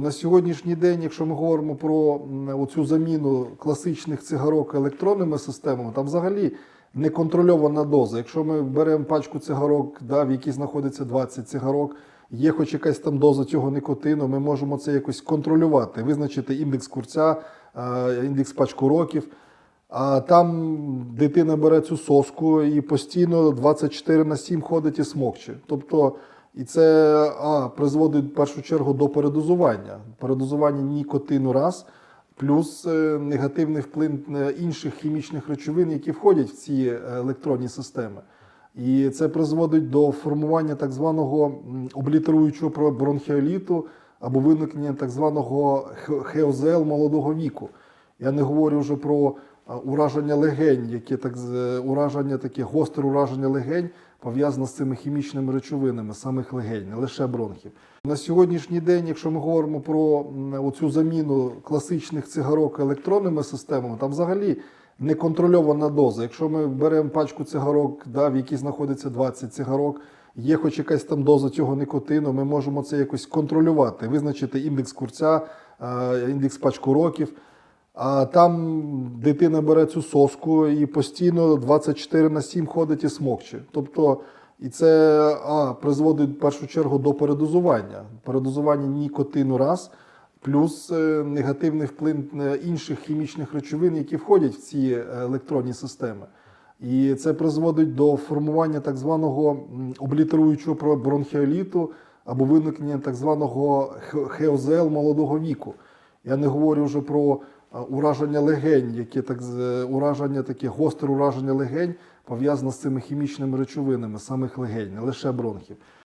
На сьогоднішній день, якщо ми говоримо про м, оцю заміну класичних цигарок електронними системами, там взагалі неконтрольована доза. Якщо ми беремо пачку цигарок, да, в якій знаходиться 20 цигарок, є хоч якась там доза цього никотину, ми можемо це якось контролювати, визначити індекс курця, е, індекс пачку років. А там дитина бере цю соску і постійно 24 на 7 ходить і смокче. Тобто, і це а, призводить в першу чергу до передозування. Передозування нікотину раз, плюс е, негативний вплив інших хімічних речовин, які входять в ці е, електронні системи. І це призводить до формування так званого облітеруючого бронхіоліту або виникнення так званого х- ХОЗЛ молодого віку. Я не говорю вже про ураження легень, яке так ураження таке гостре ураження легень пов'язане з цими хімічними речовинами, самих легень, не лише бронхів. На сьогоднішній день, якщо ми говоримо про оцю заміну класичних цигарок електронними системами, там взагалі неконтрольована доза. Якщо ми беремо пачку цигарок, да, в якій знаходиться 20 цигарок, є хоч якась там доза цього никотину, ми можемо це якось контролювати, визначити індекс курця, е, індекс пачку років. А там дитина бере цю соску і постійно 24 на 7 ходить і смокче. Тобто, і це а, призводить в першу чергу до передозування. Передозування нікотину раз, плюс е, негативний вплив інших хімічних речовин, які входять в ці е, електронні системи. І це призводить до формування так званого облітеруючого бронхіоліту або виникнення так званого х- ХОЗЛ молодого віку. Я не говорю вже про ураження легень, яке так з- ураження таке гостре ураження легень пов'язане з цими хімічними речовинами, самих легень, не лише бронхів.